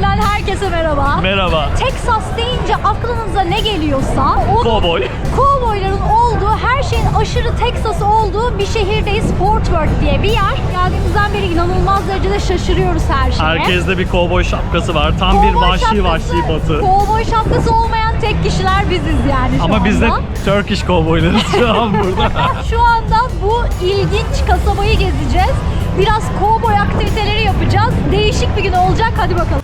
Herkese merhaba. Merhaba. Texas deyince aklınıza ne geliyorsa o Kovboy. kovboyların olduğu, her şeyin aşırı Texas olduğu bir şehirdeyiz. Fort Worth diye bir yer. Geldiğimizden beri inanılmaz derecede şaşırıyoruz her şeye. Herkeste bir kovboy şapkası var. Tam bir Kovboy vahşi şapkası- vahşi batı. Kovboy şapkası olmayan tek kişiler biziz yani şu Ama anda. biz de Turkish kovboylarız şu an burada. Şu anda bu ilginç kasabayı gezeceğiz. Biraz kovboy aktiviteleri yapacağız. Değişik bir gün olacak. Hadi bakalım.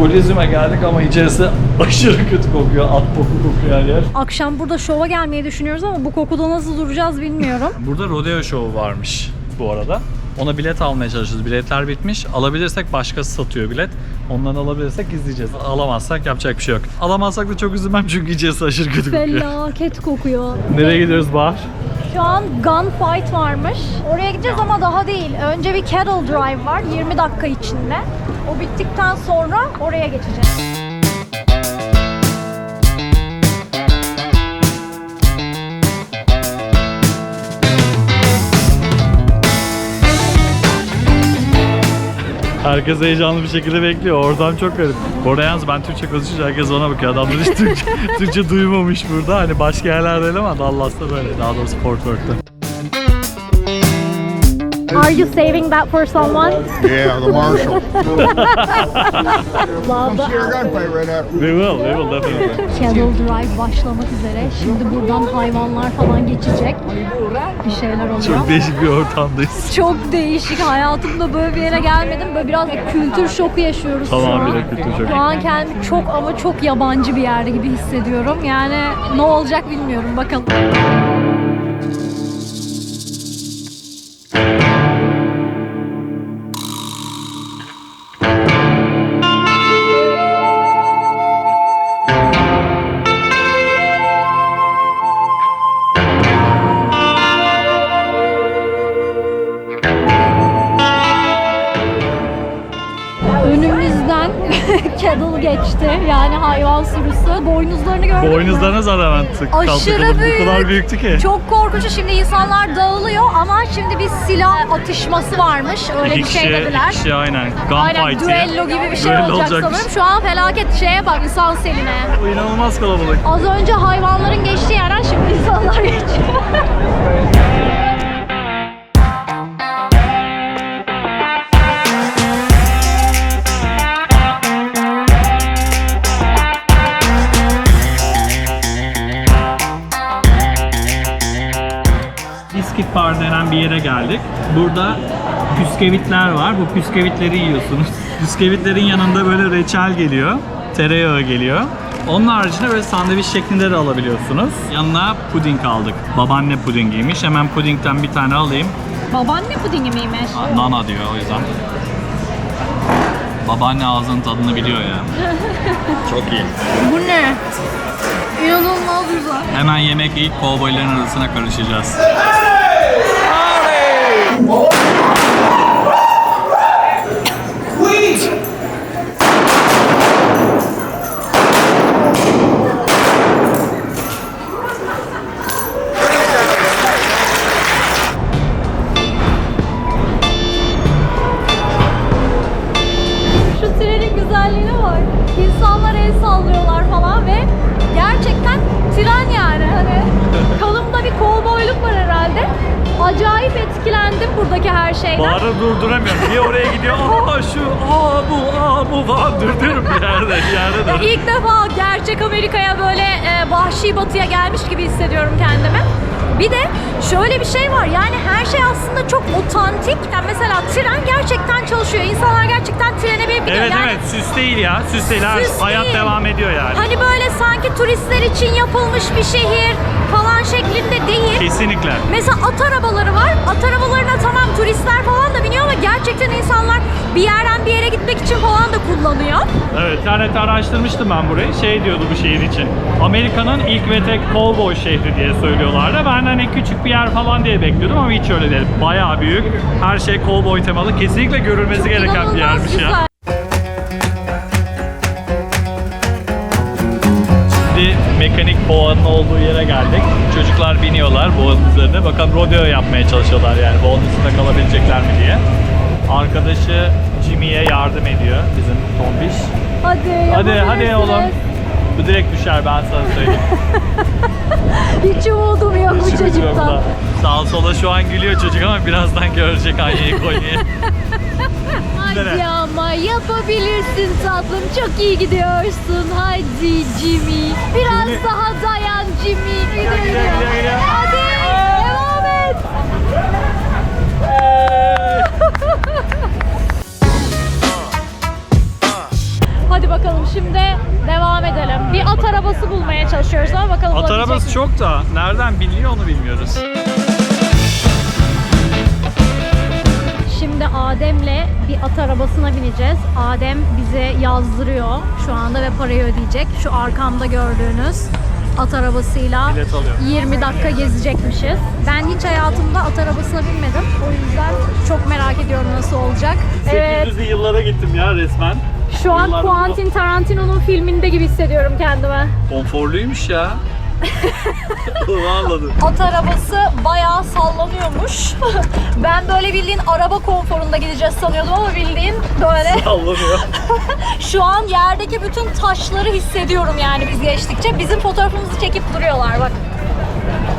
Kolezyum'a geldik ama içerisi aşırı kötü kokuyor. At koku kokuyor her yer. Akşam burada şova gelmeyi düşünüyoruz ama bu kokuda nasıl duracağız bilmiyorum. Burada rodeo show varmış bu arada. Ona bilet almaya çalışıyoruz. Biletler bitmiş. Alabilirsek başkası satıyor bilet. Ondan alabilirsek izleyeceğiz. Alamazsak yapacak bir şey yok. Alamazsak da çok üzülmem çünkü içerisi aşırı kötü kokuyor. Felaket kokuyor. Nereye gidiyoruz Bahar? Şu an gunfight varmış. Oraya gideceğiz ama daha değil. Önce bir cattle drive var 20 dakika içinde. O bittikten sonra oraya geçeceğiz. Herkes heyecanlı bir şekilde bekliyor. Oradan çok garip. Bu arada yalnız ben Türkçe konuşunca herkes ona bakıyor. Adamlar hiç Türkçe, Türkçe duymamış burada. Hani başka yerlerde değil ama Dallas'ta böyle. Daha doğrusu Fort Worth'ta. Are you saving that for someone? Yeah, the marshal. Love Come see our gunfight right after. We will, we will definitely. Cattle Drive başlamak üzere. Şimdi buradan hayvanlar falan geçecek. Bir şeyler oluyor. Çok değişik bir ortamdayız. Çok değişik. Hayatımda böyle bir yere gelmedim. Böyle biraz kültür şoku yaşıyoruz şu Tamam, an. bir kültür şoku. Şu an kendimi çok ama çok yabancı bir yerde gibi hissediyorum. Yani ne olacak bilmiyorum. Bakalım. Cattle geçti. Yani hayvan sürüsü. Boynuzlarını gördün mü? Boynuzlarına zaten ben tık Aşırı büyük. Bu kadar büyüktü ki. Çok korkunç. Şimdi insanlar dağılıyor ama şimdi bir silah atışması varmış. Öyle İki bir şey kişi, dediler. iki kişi aynen. Aynen Gunfight diye. düello gibi bir şey Düello olacak olacakmış. sanırım. Şu an felaket şeye bak insan seline. Bu inanılmaz kalabalık. Az önce hayvanların geçtiği yerden şimdi insanlar geçiyor. geldik. Burada püskevitler var. Bu püskevitleri yiyorsunuz. Püskevitlerin yanında böyle reçel geliyor. Tereyağı geliyor. Onun haricinde böyle sandviç şeklinde de alabiliyorsunuz. Yanına puding aldık. Babaanne pudingiymiş. Hemen pudingden bir tane alayım. Babaanne pudingi miymiş? Aa, Nana diyor o yüzden. Babaanne ağzının tadını biliyor ya. Çok iyi. Bu ne? İnanılmaz güzel. Hemen yemek yiyip kovboyların arasına karışacağız. Şu Acayip etkilendim buradaki her şeyden. Bahar'ı durduramıyorum. Bir oraya gidiyor. Aa şu, aa bu, aa bu falan durduruyorum bir yerde. Bir yerde de. İlk defa gerçek Amerika'ya böyle e, vahşi batıya gelmiş gibi hissediyorum kendimi. Bir de şöyle bir şey var yani her şey aslında çok otantik. Yani mesela tren gerçekten çalışıyor. İnsanlar gerçekten trene binip gidiyor. Evet yani evet süs değil ya. Süs değil. Süs Hayat değil. devam ediyor yani. Hani böyle sanki turistler için yapılmış bir şehir falan şeklinde değil. Kesinlikle. Mesela at arabaları var. At arabalarına tamam turistler falan da biniyor ama gerçekten insanlar bir yerden bir yere gitmek için falan da kullanıyor. Evet, internette araştırmıştım ben burayı. Şey diyordu bu şehir için. Amerika'nın ilk ve tek cowboy şehri diye söylüyorlardı. Ben hani küçük bir yer falan diye bekliyordum ama hiç öyle değil. Bayağı büyük. Her şey cowboy temalı. Kesinlikle görülmesi gereken bir yermiş güzel. ya. Şimdi mekanik boğanın olduğu yere geldik. Çocuklar biniyorlar boğanın üzerine. Bakalım rodeo yapmaya çalışıyorlar yani boğanın üstünde kalabilecekler mi diye. Arkadaşı Jimmy'ye yardım ediyor bizim tombiş. Hadi Hadi hadi yapabilirsiniz. oğlum. Bu direkt düşer ben sana söyleyeyim. Hiç umudum yok bu yok çocuktan. da. Sağa sola şu an gülüyor çocuk ama birazdan görecek Anya'yı Konya'yı. Hadi ama yapabilirsin tatlım. Çok iyi gidiyorsun. Hadi Jimmy. Biraz Jimmy. daha dayan Jimmy. Gidiyor. gidiyor, gidiyor, gidiyor. Hadi çalışıyoruz ama bakalım At bulabilecek arabası miyiz? çok da nereden biliniyor onu bilmiyoruz. Şimdi Adem'le bir at arabasına bineceğiz. Adem bize yazdırıyor şu anda ve parayı ödeyecek. Şu arkamda gördüğünüz at arabasıyla Bilet alıyor. 20 dakika gezecekmişiz. Ben hiç hayatımda at arabasına binmedim. O yüzden çok merak ediyorum nasıl olacak. Evet, 800'lü yıllara gittim ya resmen. Şu an Yıllar Quentin Tarantino'nun filminde gibi hissediyorum kendimi. Konforluymuş ya. Vallahi. At arabası bayağı sallanıyormuş. ben böyle bildiğin araba konforunda gideceğiz sanıyordum ama bildiğin böyle Sallanıyor. Şu an yerdeki bütün taşları hissediyorum yani biz geçtikçe. Bizim fotoğrafımızı çekip duruyorlar bak.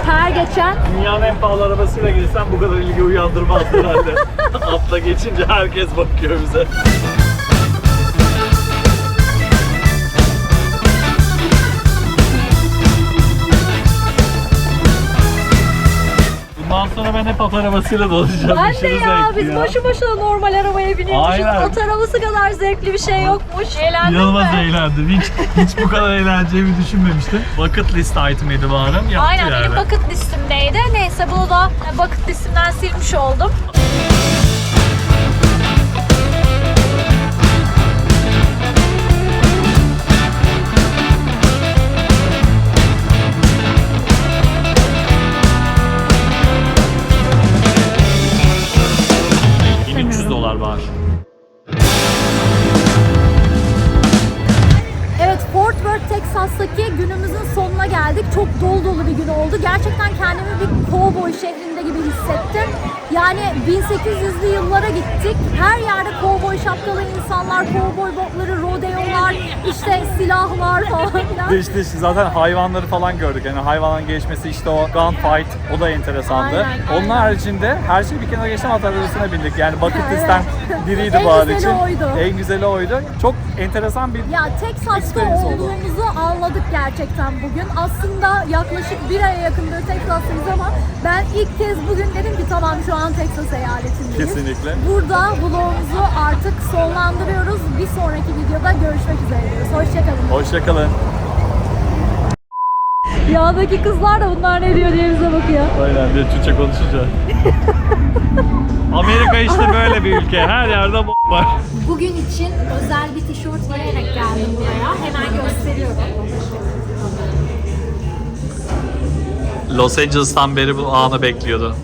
Her geçen Dünyanın en pahalı arabasıyla gelirsen bu kadar ilgi uyandırmaz herhalde. Atla geçince herkes bakıyor bize. Sonra ben hep at arabasıyla dolaşacağım. ben de Aşırı ya zevkli biz ya. boşu boşuna normal arabaya biniyormuşuz. Aynen. At arabası kadar zevkli bir şey yokmuş. Eğlendin İnanılmaz mi? eğlendim. Hiç, hiç bu kadar eğleneceğimi düşünmemiştim. Bucket list item'ıydı bu. Yaptı Aynen yani. benim bucket listimdeydi. Neyse bunu da bucket listimden silmiş oldum. Kendimi bir cowboy şehrinde gibi hissettim. Yani 1800'lü yıllara gittik. Her yerde cowboy şapkalı insanlar, cowboy botları, rodeolar, işte silahlar falan filan. İşte zaten hayvanları falan gördük. Yani hayvanların gelişmesi işte o gunfight o da enteresandı. Aynen, Onun aynen. haricinde her şey bir kenara geçen at arabasına bindik. Yani bucket list'ten biriydi bu güzeli için. oydu. En güzeli oydu. Çok enteresan bir Ya Texas'ta Experience oldu. olduğumuzu anladık gerçekten bugün. Aslında yaklaşık bir aya yakındır Texas'tayız ama ben ilk kez bugün dedim ki tamam şu an Texas eyaletindeyiz. Kesinlikle. Burada vlogumuzu artık sonlandırıyoruz. Bir sonraki videoda görüşmek üzere diyoruz. Hoşçakalın. Hoşçakalın. Yağdaki kızlar da bunlar ne diyor diye bize bakıyor. Aynen bir Türkçe konuşunca. Amerika işte böyle bir ülke. Her yerde var. Bugün için özel bir tişört giyerek geldim buraya. Hemen gösteriyorum. Los Angeles'tan beri bu anı bekliyordu.